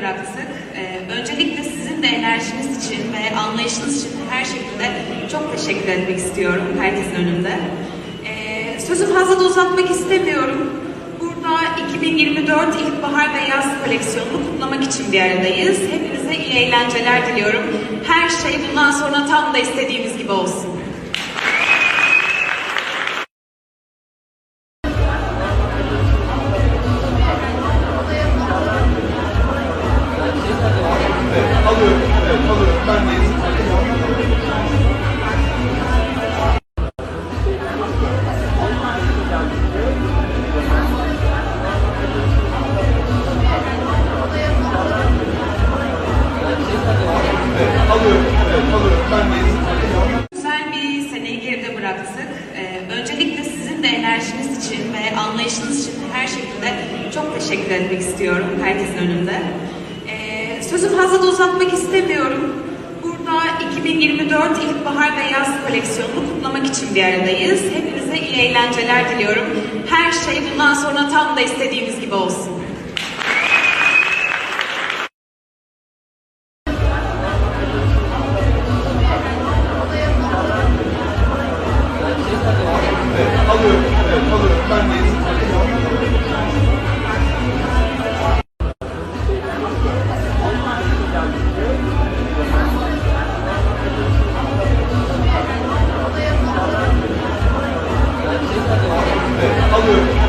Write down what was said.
bıraktık. Ee, öncelikle sizin de enerjiniz için ve anlayışınız için her şekilde çok teşekkür etmek istiyorum herkesin önünde. Ee, sözü fazla da uzatmak istemiyorum. Burada 2024 ilkbahar ve yaz koleksiyonunu kutlamak için bir aradayız. Hepinize iyi eğlenceler diliyorum. Her şey bundan sonra tam da istediğimiz gibi olsun. Evet, alıyorum, evet, alıyorum. Ben de Evet, alıyorum, evet, alıyorum. Bıraktık. Ee, öncelikle sizin de enerjiniz için ve anlayışınız için her şekilde çok teşekkür etmek istiyorum herkesin önünde fazla da uzatmak istemiyorum. Burada 2024 ilkbahar ve yaz koleksiyonunu kutlamak için bir aradayız. Hepinize iyi eğlenceler diliyorum. Her şey bundan sonra tam da istediğimiz gibi olsun. Alıyorum, evet, alıyorum. Ben de good.